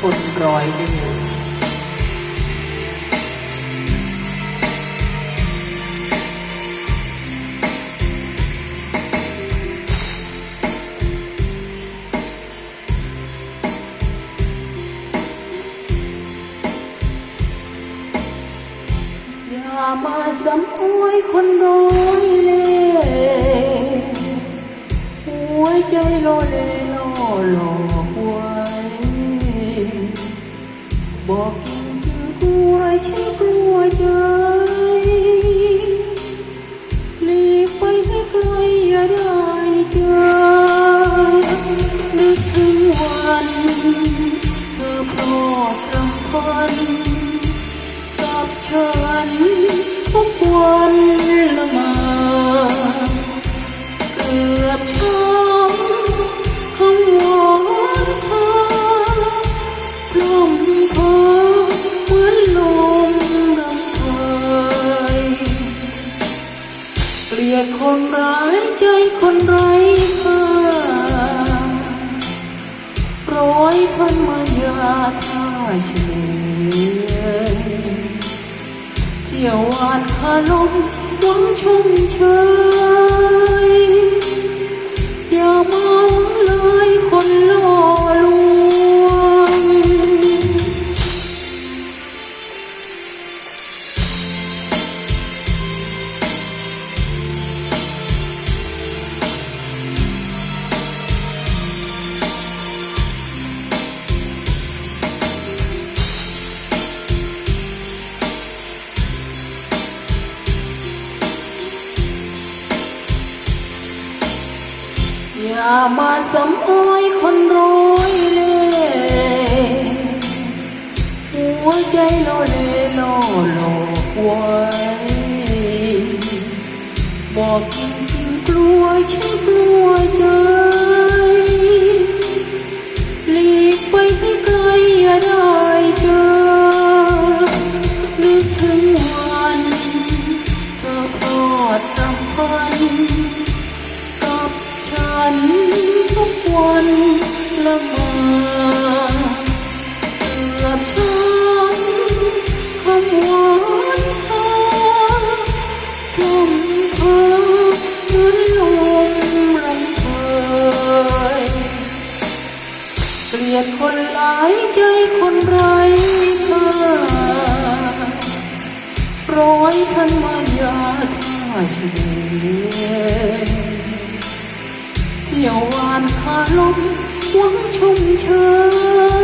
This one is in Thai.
คนร้อยเดือนอย่ามาสำอวยคนร้อยเล่ห์ ยดคนร้ายใจคนไร้ค่าร้อยพันมายาท่าเฉยเที่ยววานคาลมหวังชมเชย อย่ามาสำออยคนร้อยเล่หัวใจโลเลโลโลอกไว้บอก นทุกวันละมาเกือบช้ำคำหวานพาพร่ำเพอเหมือนลมรำเพยเกลียดคนหลายใจคนไร้ค่าร้อยพันมายาท่าเฉลย เที่ยวานคาลมหวังชมเชย